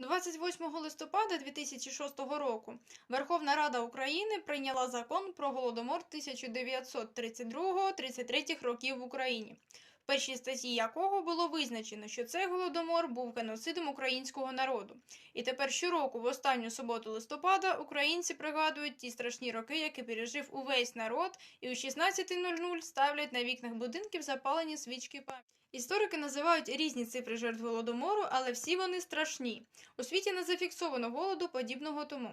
28 листопада 2006 року Верховна Рада України прийняла закон про голодомор 1932-33 років в Україні, першій статті якого було визначено, що цей голодомор був геноцидом українського народу. І тепер щороку, в останню суботу листопада, українці пригадують ті страшні роки, які пережив увесь народ, і у 16.00 ставлять на вікнах будинків запалені свічки пам'яті. Історики називають різні цифри жертв голодомору, але всі вони страшні. У світі не зафіксовано голоду подібного тому.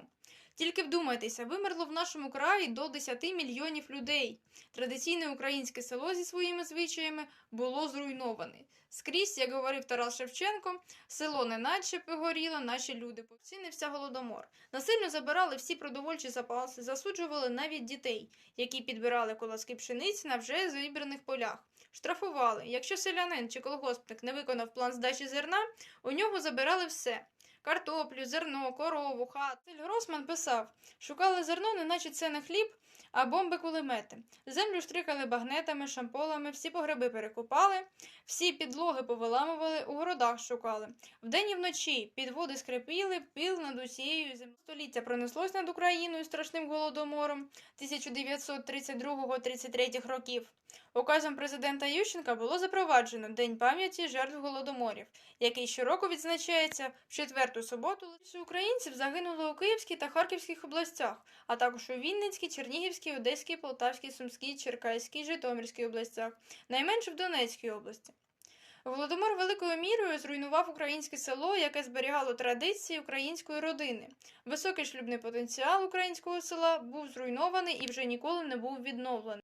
Тільки вдумайтеся, вимерло в нашому краї до 10 мільйонів людей. Традиційне українське село зі своїми звичаями було зруйноване. Скрізь, як говорив Тарас Шевченко, село неначе погоріло, наші люди поцінився голодомор. Насильно забирали всі продовольчі запаси, засуджували навіть дітей, які підбирали колоски пшениці на вже зібраних полях. Штрафували. Якщо селянин чи колгоспник не виконав план здачі зерна, у нього забирали все. Картоплю, зерно, корову, хат. Василь Гросман писав: шукали зерно, неначе це не хліб, а бомби-кулемети. Землю штрикали багнетами, шамполами, всі погреби перекопали, всі підлоги повиламували, у городах шукали. Вдень і вночі підводи скрипіли, пил над усією землею. Століття пронеслось над Україною страшним голодомором 1932-33 років. Указом президента Ющенка було запроваджено День пам'яті жертв голодоморів, який щороку відзначається в четверту суботу. Більше українців загинуло у Київській та Харківських областях, а також у Вінницькій, Чернігівській, Одеській, Полтавській, Сумській, Черкаській, Житомирській областях, найменше в Донецькій області. Голодомор великою мірою зруйнував українське село, яке зберігало традиції української родини. Високий шлюбний потенціал українського села був зруйнований і вже ніколи не був відновлений.